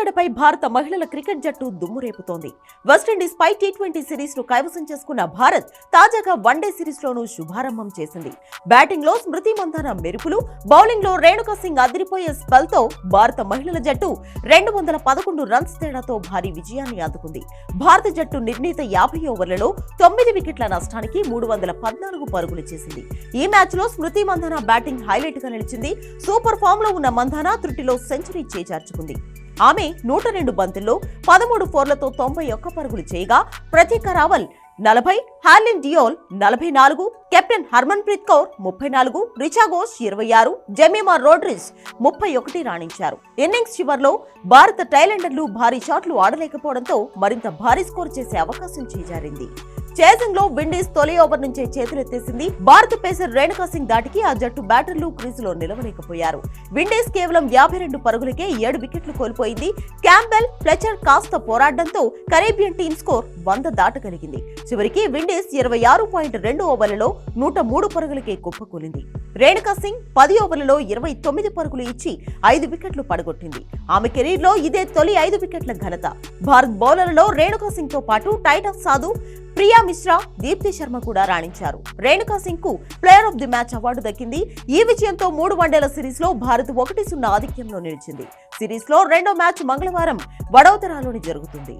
ఆటగడపై భారత మహిళల క్రికెట్ జట్టు దుమ్మురేపుతోంది. వెస్టిండీస్ పై టీ ట్వంటీ సిరీస్ను కైవసం చేసుకున్న భారత్ తాజాగా వన్డే సిరీస్ లోనూ శుభారంభం చేసింది. బ్యాటింగ్లో స్మృతి మందాన మెరుపులు బౌలింగ్లో రేణుకా సింగ్ అదిరిపోయే స్పెల్తో భారత మహిళల జట్టు రెండు వందల పదకొండు రన్స్ తేడాతో భారీ విజయాన్ని అందుకుంది భారత జట్టు నిర్ణీత యాభై ఓవర్లలో తొమ్మిది వికెట్ల నష్టానికి మూడు వందల పద్నాలుగు పరుగులు చేసింది. ఈ మ్యాచ్లో స్మృతి మందాన బ్యాటింగ్ హైలైట్గా నిలిచింది. సూపర్ ఫామ్లో ఉన్న మంధాన త్రుటిలో సెంచరీ చేజార్చుకుంది. ఆమె నూట రెండు బంతుల్లో పదమూడు ఫోర్లతో తొంభై ఒక్క పరుగులు చేయగా ప్రతీక రావల్ నలభై హార్లిన్ డియోల్ నలభై నాలుగు కెప్టెన్ హర్మన్ ప్రీత్ కౌర్ ముప్పై నాలుగు రిచా ఘోష్ ఇరవై ఆరు జమీమా రోడ్రిస్ ముప్పై ఒకటి రాణించారు. ఇన్నింగ్స్ చివర్లో భారత టైలెండర్లు భారీ షాట్లు ఆడలేకపోవడంతో మరింత భారీ స్కోర్ చేసే అవకాశం చేజారింది. చేసింగ్లో విండీస్ తొలి ఓవర్ నుంచే చేతులెత్తేసింది. భారత పేసర్ రేణుకా సింగ్ దాటికి ఆ జట్టు బ్యాటర్లు క్రీజులో నిలవలేకపోయారు. విండీస్ కేవలం యాభై రెండు పరుగులకే ఏడు వికెట్లు కోల్పోయింది. క్యాంబెల్ ఫ్లెచర్ కాస్త పోరాడడంతో కరేబియన్ టీమ్ స్కోర్ వంద దాటగలిగింది. చివరికి విండీస్ ఇరవై ఆరు పాయింట్ రెండు ఓవర్లలో నూట మూడు పరుగులకే కుప్పకూలింది రేణుకా సింగ్ పది ఓవర్లలో ఇరవై తొమ్మిది పరుగులు ఇచ్చి ఐదు వికెట్లు పడగొట్టింది. ఆమె కెరీర్లో ఇదే తొలి ఐదు వికెట్ల ఘనత. భారత్ బౌలర్లలో రేణుకా సింగ్తో పాటు టైటస్ సాధు ప్రియా మిశ్రా దీప్తి శర్మ కూడా రాణించారు. Renuka సింగ్కు player of the match award దక్కింది. ఈ విజయంతో మూడు వన్డేల సిరీస్లో భారత్ ఒకటి సున్నా ఆధిక్యంలో నిలిచింది. సిరీస్లో రెండో మ్యాచ్ మంగళవారం వడోదరాలోని జరుగుతుంది.